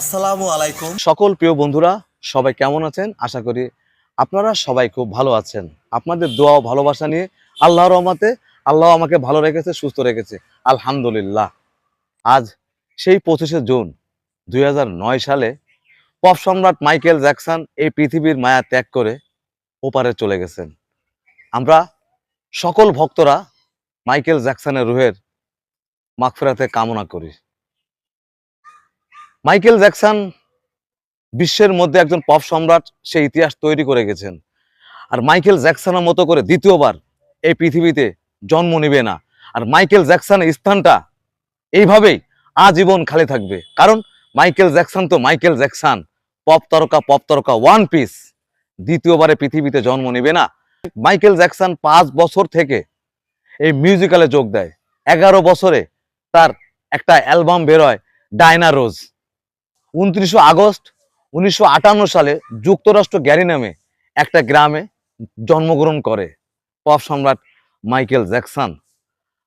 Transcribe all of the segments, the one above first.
আসসালামু আলাইকুম। সকল প্রিয় বন্ধুরা, সবাই কেমন আছেন? আশা করি আপনারা সবাই খুব ভালো আছেন। আপনাদের দোয়া ও ভালোবাসা নিয়ে আল্লাহ রহমাতে আল্লাহ আমাকে ভালো রেখেছে, সুস্থ রেখেছে। আলহামদুলিল্লাহ। আজ সেই পঁচিশে জুন দুই হাজার নয় সালে পপ সম্রাট মাইকেল জ্যাকসন এই পৃথিবীর মায়া ত্যাগ করে ওপারে চলে গেছেন। আমরা সকল ভক্তরা মাইকেল জ্যাকসনের রুহের মাগফিরাতে কামনা করি। মাইকেল জ্যাকসন বিশ্বের মধ্যে একজন পপ সম্রাট, সে ইতিহাস তৈরি করে গেছেন। আর মাইকেল জ্যাকসনের মতো করে দ্বিতীয়বার এই পৃথিবীতে জন্ম নেবে না। আর মাইকেল জ্যাকসনের স্থানটা এইভাবেই আজীবন খালি থাকবে। কারণ মাইকেল জ্যাকসন তো মাইকেল জ্যাকসন, পপ তারকা পপ তারকা, ওয়ান পিস। দ্বিতীয়বারে পৃথিবীতে জন্ম নেবে না। মাইকেল জ্যাকসন পাঁচ বছর থেকে এই মিউজিক্যালে যোগ দেয়। এগারো বছরে তার একটা অ্যালবাম বেরোয়, ডায়না রোজ। উনত্রিশে আগস্ট উনিশশো আটান্ন সালে যুক্তরাষ্ট্র গ্যারি নামে একটা গ্রামে জন্মগ্রহণ করে, পপ সম্রাট মাইকেল জ্যাকসন।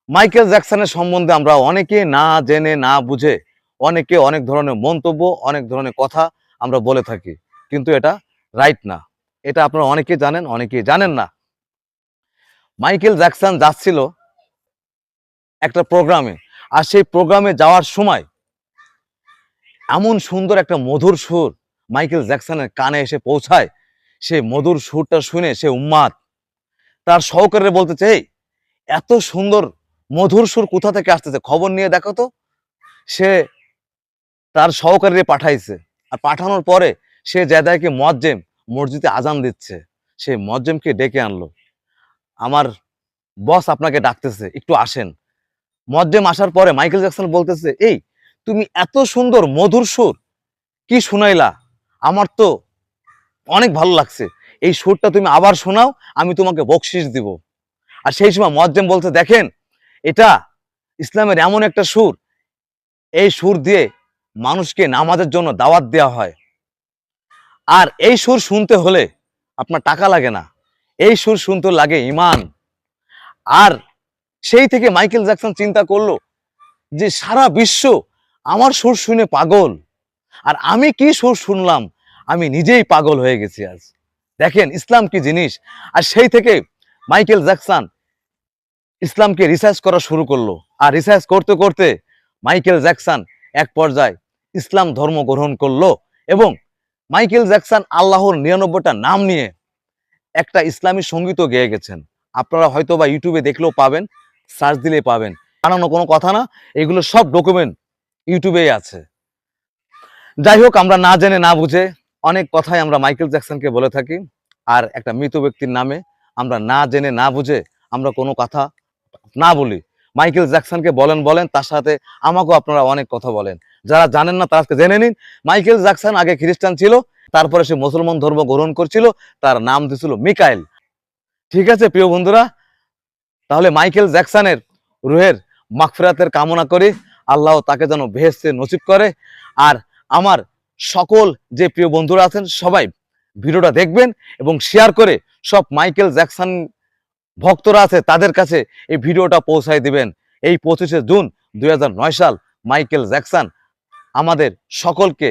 মাইকেল জ্যাকসনের সম্বন্ধে আমরা অনেকে না জেনে, না বুঝে, অনেকে অনেক ধরনের মন্তব্য, অনেক ধরনের কথা আমরা বলে থাকি, কিন্তু এটা রাইট না। এটা আপনারা অনেকেই জানেন অনেকেই জানেন না। মাইকেল জ্যাকসন যাচ্ছিল একটা প্রোগ্রামে, আর সেই প্রোগ্রামে যাওয়ার সময় এমন সুন্দর একটা মধুর সুর মাইকেল জ্যাকসনের কানে এসে পৌঁছায়। সে মধুর সুরটা শুনে সে উম্মাদ তার সহকারে বলতেছে এই এত সুন্দর মধুর সুর কোথা থেকে আসতেছে? খবর নিয়ে দেখো তো। সে তার সহকারী পাঠাইছে। আর পাঠানোর পরে সে জেদাইকে মজ্জেম মসজিদে আজান দিচ্ছে। সে মজ্জেমকে ডেকে আনলো। আমার বস আপনাকে ডাকতেছে, একটু আসেন। মজ্জেম আসার পরে মাইকেল জ্যাকসন বলতেছে, এই তুমি এত সুন্দর, মধুর সুর। কি শুনাইলা? আমার তো অনেক ভালো লাগছে। এই সুরটা তুমি আবার শোনাও, আমি তোমাকে বকশিস দিব। আর সেই সময় মজ্জেম বলতে দেখেন, এটা ইসলামের এমন একটা সুর। এই সুর দিয়ে মানুষকে নামাজের জন্য দাওয়াত দেওয়া হয়। আর এই সুর শুনতে হলে আপনার টাকা লাগে না। এই সুর শুনতে লাগে ইমান। আর সেই থেকে মাইকেল জ্যাকসন চিন্তা করল যে সারা বিশ্ব আমার সুর শুনে পাগল। আর আমি কি সুর শুনলাম? আমি নিজেই পাগল হয়ে গেছি আজ। দেখেন, ইসলাম কি জিনিস? আর সেই থেকে মাইকেল জ্যাকসন ইসলামকে রিসার্চ করা শুরু করল। আর রিসার্চ করতে করতে মাইকেল জ্যাকসন এক পর্যায়ে ইসলাম ধর্ম গ্রহণ করল এবং মাইকেল জ্যাকসন আল্লাহর নিরানব্বইটা নাম নিয়ে একটা ইসলামী সঙ্গীতও গেয়ে গেছেন। আপনারা হয়তো বা ইউটিউবে দেখলেও পাবেন, সার্চ দিলে পাবেন। বানানো কোনো কথা না, এগুলো সব ডকুমেন্ট ইউটিউবেই আছে। যাই হোক আমরা না জেনে না বুঝে অনেক কথাই আমরা মাইকেল জ্যাকসনকে বলে থাকি। আর একটা মৃত ব্যক্তির নামে আমরা না জেনে না বুঝে আমরা কোনো কথা না বলি। মাইকেল জ্যাকসনকে বলেন বলেন, তার সাথে আমাকেও আপনারা অনেক কথা বলেন। যারা জানেন না, তারা জেনে নিন। মাইকেল জ্যাকসন আগে খ্রিস্টান ছিল, তারপরে সে মুসলমান ধর্ম গ্রহণ করছিল, তার নাম দিছিল মিকাইল। ঠিক আছে, প্রিয় বন্ধুরা? তাহলে মাইকেল জ্যাকসনের রুহের মাগফিরাতের কামনা করি। আল্লাহ তাকে যেন ভেস্তে নসিব করে। আর আমার সকল যে প্রিয় বন্ধুরা আছেন, সবাই ভিডিওটা দেখবেন এবং শেয়ার করে সব মাইকেল জ্যাকসন ভক্তরা আছে, তাদের কাছে এই ভিডিওটা পৌঁছায় দিবেন। এই পঁচিশে জুন দু হাজার নয় সাল মাইকেল জ্যাকসন আমাদের সকলকে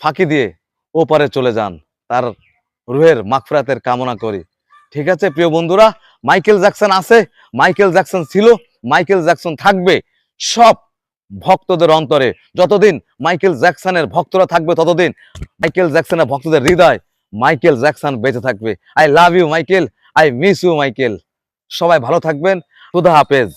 ফাঁকি দিয়ে ওপারে চলে যান, তার রুহের মাগফিরাতের কামনা করি। ঠিক আছে, প্রিয় বন্ধুরা মাইকেল জ্যাকসন আছে মাইকেল জ্যাকসন ছিল মাইকেল জ্যাকসন থাকবে, সব ভক্তদের অন্তরে যতদিন মাইকেল জ্যাকসনের ভক্তরা থাকবে, ততদিন মাইকেল জ্যাকসনের ভক্তদের হৃদয় মাইকেল জ্যাকসন বেঁচে থাকবে। I love you Michael I miss you Michael সবাই ভালো থাকবেন। খুদা হাফেজ।